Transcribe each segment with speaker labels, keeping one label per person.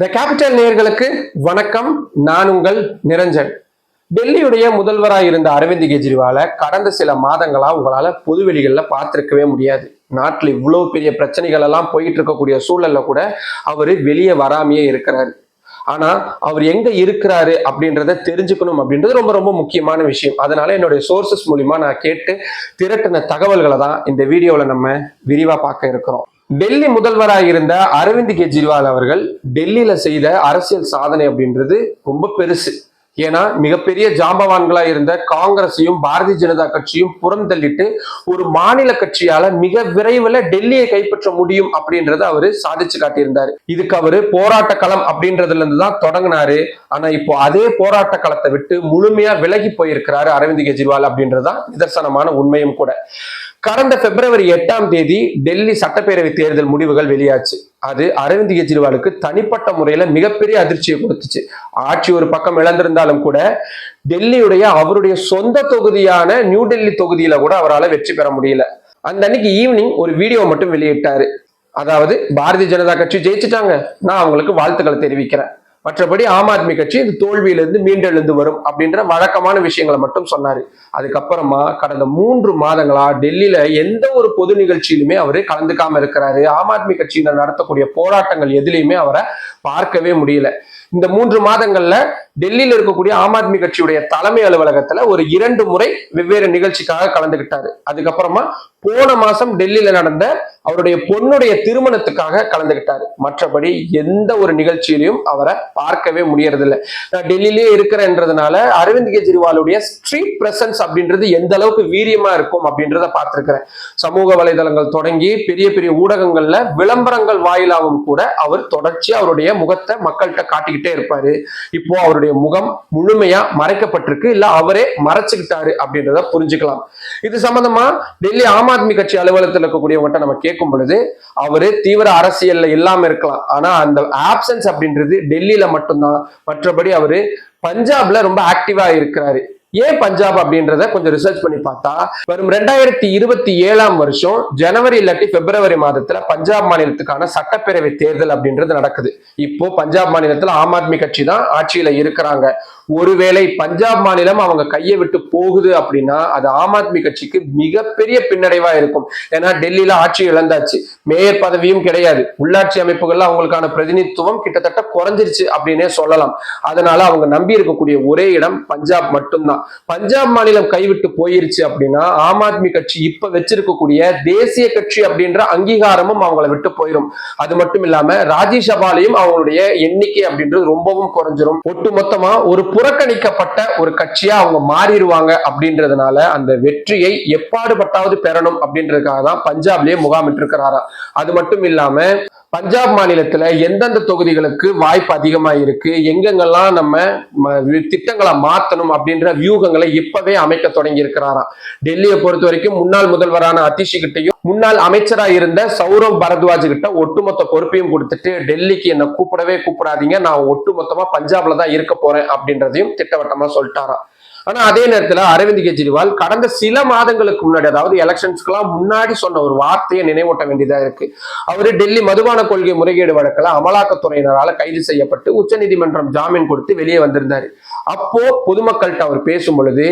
Speaker 1: The capital நேர்களுக்கு வணக்கம். நான் உங்கள் நிரஞ்சன். டெல்லியுடைய முதல்வராக இருந்த அரவிந்த் கெஜ்ரிவாலை கடந்த சில மாதங்களா உங்களால பொதுவெளிகளில் பார்த்துருக்கவே முடியாது. நாட்டில் இவ்வளோ பெரிய பிரச்சனைகள் எல்லாம் போயிட்டு இருக்கக்கூடிய சூழல்ல கூட அவர் வெளியே வராமையே இருக்கிறாரு. ஆனா அவர் எங்க இருக்கிறாரு அப்படின்றத தெரிஞ்சுக்கணும் அப்படின்றது ரொம்ப ரொம்ப முக்கியமான விஷயம். அதனால என்னுடைய சோர்சஸ் மூலிமா நான் கேட்டு திரட்டின தகவல்களை தான் இந்த வீடியோவில் நம்ம விரிவா பார்க்க இருக்கிறோம். டெல்லி முதல்வராக இருந்த அரவிந்த் கெஜ்ரிவால் அவர்கள் டெல்லியில செய்த அரசியல் சாதனை அப்படின்றது ரொம்ப பெருசு. ஏன்னா மிகப்பெரிய ஜாம்பவான்களா இருந்த காங்கிரஸையும் பாரதிய ஜனதா கட்சியும் புறந்தள்ளிட்டு ஒரு மாநில கட்சியால மிக விரைவில் டெல்லியை கைப்பற்ற முடியும் அப்படின்றத அவரு சாதிச்சு காட்டியிருந்தாரு. இதுக்கு அவரு போராட்ட களம் அப்படின்றதுல இருந்து தான் தொடங்கினாரு. ஆனா இப்போ அதே போராட்ட களத்தை விட்டு முழுமையா விலகி போயிருக்கிறாரு அரவிந்த் கெஜ்ரிவால் அப்படின்றதுதான் நிதர்சனமான உண்மையும் கூட. கடந்த பிப்ரவரி எட்டாம் தேதி டெல்லி சட்டப்பேரவை தேர்தல் முடிவுகள் வெளியாச்சு. அது அரவிந்த் கெஜ்ரிவாலுக்கு தனிப்பட்ட முறையில மிகப்பெரிய அதிர்ச்சியை கொடுத்துச்சு. ஆட்சி ஒரு பக்கம் இழந்திருந்தாலும் கூட டெல்லியுடைய அவருடைய சொந்த தொகுதியான நியூ டெல்லி தொகுதியில கூட அவரால் வெற்றி பெற முடியல. அந்த அன்னைக்கு ஈவினிங் ஒரு வீடியோ மட்டும் வெளியிட்டாரு. அதாவது பாரதிய ஜனதா கட்சி ஜெயிச்சுட்டாங்க. நான் அவங்களுக்கு வாழ்த்துக்களை தெரிவிக்கிறேன். மற்றபடி ஆம் ஆத்மி கட்சி இது தோல்வியிலிருந்து மீண்டெழுந்து வரும் அப்படின்ற வழக்கமான விஷயங்களை மட்டும் சொன்னாரு. அதுக்கப்புறமா கடந்த மூன்று மாதங்களா டெல்லியில எந்த ஒரு பொது நிகழ்ச்சியிலுமே அவரு கலந்துக்காம இருக்கிறாரு. ஆம் ஆத்மி கட்சியினர் நடத்தக்கூடிய போராட்டங்கள் எதுலையுமே அவரை பார்க்கவே முடியல. இந்த மூன்று மாதங்கள்ல டெல்லியில இருக்கக்கூடிய ஆம் ஆத்மி கட்சியுடைய தலைமை அலுவலகத்துல ஒரு இரண்டு முறை வெவ்வேறு நிகழ்ச்சிக்காக கலந்துகிட்டாரு. அதுக்கப்புறமா போன மாசம் டெல்லியில நடந்த அவருடைய பொண்ணுடைய திருமணத்துக்காக கலந்துகிட்டாரு. மற்றபடி எந்த ஒரு நிகழ்ச்சியிலையும் அவரை பார்க்கவே முடியறதில்ல. நான் டெல்லியிலேயே இருக்கிறேன்றதுனால அரவிந்த் கெஜ்ரிவாலுடைய ஸ்ட்ரீட் பிரசன்ஸ் அப்படின்றது எந்த அளவுக்கு வீரியமா இருக்கும் அப்படின்றத பார்த்திருக்கிறேன். சமூக வலைதளங்கள் தொடங்கி பெரிய பெரிய ஊடகங்கள்ல விளம்பரங்கள் வாயிலாகவும் கூட அவர் தொடர்ச்சி அவருடைய முகத்தை மக்கள்கிட்ட காட்டிக்கிட்டே இருப்பாரு. இப்போ அவருடைய முகம் முழுமையா மறைக்கப்பட்டிருக்கு. இல்ல அவரே மறைச்சுக்கிட்டாரு அப்படின்றத புரிஞ்சுக்கலாம். இது சம்பந்தமா டெல்லி ஆம் ஆத்மி கட்சி அலுவலகத்தில் இருக்கக்கூடியவங்ககிட்ட நம்ம கேட்கும் பொழுது அவரு தீவிர அரசியல்ல இல்லாம இருக்கலாம். ஆனா அந்த ஆப்சன்ஸ் அப்படின்றது டெல்லியில மட்டும்தான். மற்றபடி அவரு பஞ்சாப்ல ரொம்ப ஆக்டிவா இருக்கிறாரு. ஏன் பஞ்சாப் அப்படின்றத கொஞ்சம் ரிசர்ச் பண்ணி பார்த்தா வரும் ரெண்டாயிரத்தி இருபத்தி ஏழாம் வருஷம் ஜனவரி இல்லாட்டி பிப்ரவரி மாதத்துல பஞ்சாப் மாநிலத்துக்கான சட்டப்பேரவை தேர்தல் அப்படின்றது நடக்குது. இப்போ பஞ்சாப் மாநிலத்துல ஆம் ஆத்மி கட்சி தான் ஆட்சியில இருக்கிறாங்க. ஒருவேளை பஞ்சாப் மாநிலம் அவங்க கையை விட்டு போகுது அப்படின்னா அது ஆம் ஆத்மி கட்சிக்கு மிகப்பெரிய பின்னடைவா இருக்கும். ஏன்னா டெல்லியில ஆட்சி இழந்தாச்சு. மேயர் பதவியும் கிடையாது. உள்ளாட்சி அமைப்புகள்ல அவங்களுக்கான பிரதிநிதித்துவம் கிட்டத்தட்ட குறைஞ்சிருச்சு அப்படின்னே சொல்லலாம். அதனால அவங்க நம்பி இருக்கக்கூடிய ஒரே இடம் பஞ்சாப் மட்டும்தான். பஞ்சாப் மாநிலம் கைவிட்டு போயிருச்சு அப்படின்னா ஆம் ஆத்மி கட்சி இப்ப வச்சிருக்கக்கூடிய தேசிய கட்சி அப்படின்ற அங்கீகாரமும் அவங்களை விட்டு போயிடும் அது மட்டும் இல்லாம ராஜ்யசபாலையும் அவங்களுடைய எண்ணிக்கை அப்படின்றது ரொம்பவும் குறைஞ்சிரும். ஒட்டு மொத்தமா ஒரு புறக்கணிக்கப்பட்ட ஒரு கட்சியா அவங்க மாறிடுவாங்க அப்படின்றதுனால அந்த வெற்றியை எப்பாடுபட்டாவது பெறணும் அப்படின்றதுக்காக தான் பஞ்சாப்லயே முகாமிட்டு இருக்கிறாரா அது மட்டும் இல்லாம பஞ்சாப் மாநிலத்துல எந்தெந்த தொகுதிகளுக்கு வாய்ப்பு அதிகமா இருக்கு எங்கெங்கெல்லாம் நம்ம திட்டங்களை மாத்தணும் அப்படின்ற வியூகங்களை இப்பவே அமைக்க தொடங்கி இருக்கிறாராம் டெல்லியை பொறுத்த வரைக்கும் முன்னாள் முதல்வரான அத்திஷி கிட்டையும் முன்னாள் அமைச்சரா இருந்த சௌரவ் பரத்வாஜ் கிட்ட ஒட்டுமொத்த பொறுப்பையும் கொடுத்துட்டு டெல்லிக்கு என்னை கூப்பிடவே கூப்பிடாதீங்க நான் ஒட்டுமொத்தமா பஞ்சாப்ல தான் இருக்க போறேன் அப்படிங்கிறதையும் திட்டவட்டமாக சொல்லிட்டாராம் ஆனா அதே நேரத்துல அரவிந்த் கெஜ்ரிவால் கடந்த சில மாதங்களுக்கு முன்னாடி அதாவது எலெக்ஷன்ஸ்க்குலாம் முன்னாடி சொன்ன ஒரு வார்த்தையை நினைவூட்ட வேண்டியதா இருக்கு. அவரு டெல்லி மதுபான கொள்கை முறைகேடு வழக்கில் அமலாக்கத்துறையினரால கைது செய்யப்பட்டு உச்சநீதிமன்றம் ஜாமீன் கொடுத்து வெளியே வந்திருந்தாரு. அப்போ பொதுமக்கள்கிட்ட அவர் பேசும் பொழுது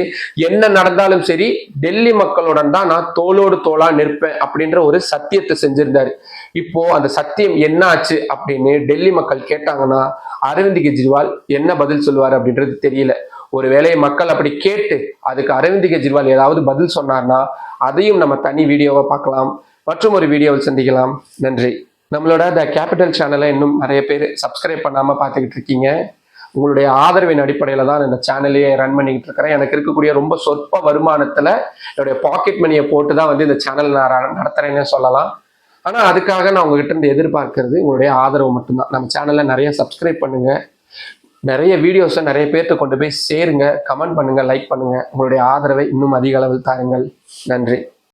Speaker 1: என்ன நடந்தாலும் சரி டெல்லி மக்களுடன் தான் நான் தோளோடு தோளா நிற்பேன் அப்படின்ற ஒரு சத்தியத்தை செஞ்சிருந்தாரு. இப்போ அந்த சத்தியம் என்ன ஆச்சு அப்படின்னு டெல்லி மக்கள் கேட்டாங்கன்னா அரவிந்த் கெஜ்ரிவால் என்ன பதில் சொல்லுவார்? அப்படின்றது தெரியல. ஒருவேளை மக்கள் அப்படி கேட்டு அதுக்கு அரவிந்த் கெஜ்ரிவால் ஏதாவது பதில் சொன்னார்னா அதையும் நம்ம தனி வீடியோவை பார்க்கலாம். மற்றும் ஒரு வீடியோவில் சந்திக்கலாம். நன்றி. நம்மளோட த கேபிட்டல் சேனலை இன்னும் நிறைய பேர் சப்ஸ்கிரைப் பண்ணாமல் பார்த்துக்கிட்டு இருக்கீங்க. உங்களுடைய ஆதரவின் அடிப்படையில் தான் இந்த சேனலையே ரன் பண்ணிக்கிட்டு இருக்கிறேன். எனக்கு இருக்கக்கூடிய ரொம்ப சொற்ப வருமானத்தில் என்னுடைய பாக்கெட் மணியை போட்டு தான் வந்து இந்த சேனல் நான் நடத்துகிறேன்னு சொல்லலாம். ஆனால் அதுக்காக நான் உங்ககிட்ட இருந்து எதிர்பார்க்கறது உங்களுடைய ஆதரவு மட்டும்தான். நம்ம சேனலில் நிறைய சப்ஸ்கிரைப் பண்ணுங்கள் நிறைய வீடியோஸை நிறைய பேர்த்த கொண்டு போய் சேருங்க கமெண்ட் பண்ணுங்கள் லைக் பண்ணுங்கள் உங்களுடைய ஆதரவை இன்னும் அதிக அளவில் தாருங்கள். நன்றி.